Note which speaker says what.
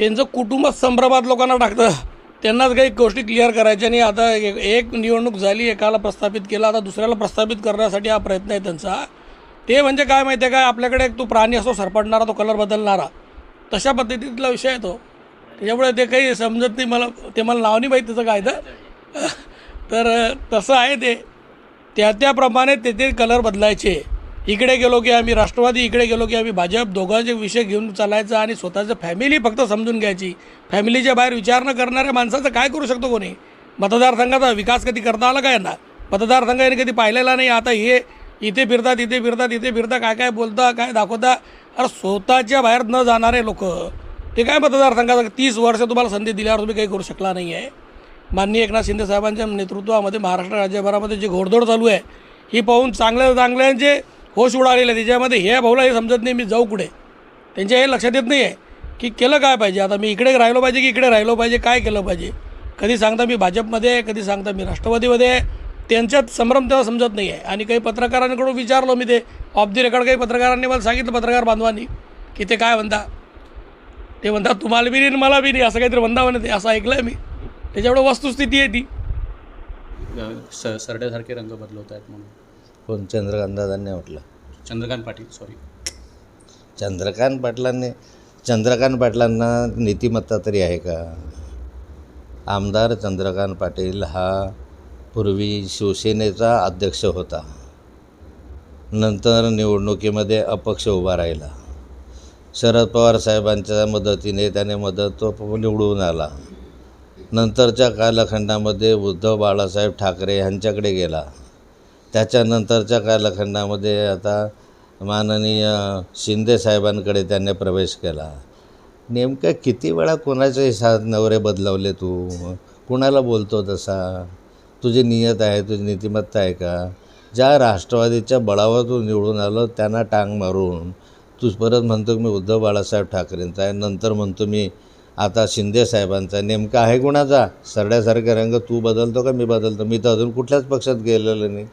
Speaker 1: त्यांचं कुटुंब संभ्रमात लोकांना टाकतं. त्यांनाच काही गोष्टी क्लिअर करायच्या आणि आता एक निवडणूक झाली एकाला प्रस्थापित केला आता दुसऱ्याला प्रस्थापित करण्यासाठी हा प्रयत्न आहे त्यांचा. ते म्हणजे काय माहिती आहे काय आपल्याकडे एक तो प्राणी असतो सरपटणारा तो कलर बदलणारा. तशा पद्धतीतला विषय आहे तो. त्याच्यामुळे ते काही समजत नाही मला. ते मला नाव नाही माहीत त्याचं काय तर. तर तसं आहे ते. त्या त्याप्रमाणे ते ते कलर बदलायचे. इकडे गेलो की आम्ही राष्ट्रवादी इकडे गेलो की आम्ही भाजप दोघांचे विषय घेऊन चालायचं आणि स्वतःचं फॅमिली फक्त समजून घ्यायची. फॅमिलीच्या बाहेर विचार न करणाऱ्या माणसाचं काय करू शकतो कोणी? मतदारसंघाचा विकास कधी करता आला का यांना? मतदारसंघ यांनी कधी पाहिलेला नाही आता हे इथे फिरतात इथे फिरतात इथे फिरता काय काय बोलता काय दाखवता? अरे स्वतःच्या बाहेर न जाणारे लोक. ते काय मतदारसंघाचा? तीस वर्ष तुम्हाला संधी दिल्यावर तुम्ही काही करू शकला नाही आहे माननीय एकनाथ शिंदे साहेबांच्या नेतृत्वामध्ये महाराष्ट्र राज्यभरामध्ये जी घोडदौड चालू आहे ही पाहून चांगल्या चांगल्यांचे होश उडालेले त्याच्यामध्ये हे भाऊला हे समजत नाही मी जाऊ कुठे? त्यांच्या हे लक्षात येत नाही आहे की केलं काय पाहिजे. आता मी इकडे राहिलो पाहिजे की इकडे राहिलो पाहिजे काय केलं पाहिजे? कधी सांगता मी भाजपमध्ये आहे कधी सांगता मी राष्ट्रवादीमध्ये आहे. त्यांच्यात संभ्रम तेव्हा समजत नाही आहे आणि काही पत्रकारांकडून विचारलो मी ते. ऑफ दी रेकॉर्ड काही पत्रकारांनी मला सांगितलं पत्रकार बांधवांनी की ते काय म्हणता? ते म्हणतात तुम्हाला बी नाही मला बी नाही. असं काहीतरी म्हणता म्हणते असं ऐकलं आहे मी. त्याच्यामुळे वस्तुस्थिती आहे ती.
Speaker 2: सरड्यासारखे रंग बदलवत आहेत म्हणून.
Speaker 3: कोण? चंद्रकांत दादांनी म्हटलं.
Speaker 2: चंद्रकांत पाटील सॉरी
Speaker 3: चंद्रकांत पाटलांनी चंद्रकांत पाटलांना नीतिमत्ता तरी आहे का? आमदार चंद्रकांत पाटील हा पूर्वी शिवसेनेचा अध्यक्ष होता. नंतर निवडणुकीमध्ये अपक्ष उभा राहिला. शरद पवार साहेबांच्या मदतीने त्याने मदत तो निवडून आला. नंतरच्या कालखंडामध्ये उद्धव बाळासाहेब ठाकरे यांच्याकडे गेला. त्याच्यानंतरच्या कालखंडामध्ये आता माननीय शिंदे साहेबांकडे त्यांनी प्रवेश केला. नेमकं किती वेळा कोणाचे सा नवरे बदलवले तू? कुणाला बोलतो तसा? तुझी नियत आहे तुझी नीतिमत्ता आहे का? ज्या राष्ट्रवादीच्या बळावर तू निवडून आलो त्यांना टांग मारून तू परत म्हणतो की मी उद्धव बाळासाहेब ठाकरेंचा आहे नंतर म्हणतो मी आता शिंदे साहेबांचा नेमका आहे कुणाचा? सरड्यासारखे रंग तू बदलतो का मी बदलतो? मी तर अजून कुठल्याच पक्षात गेलेलो नाही.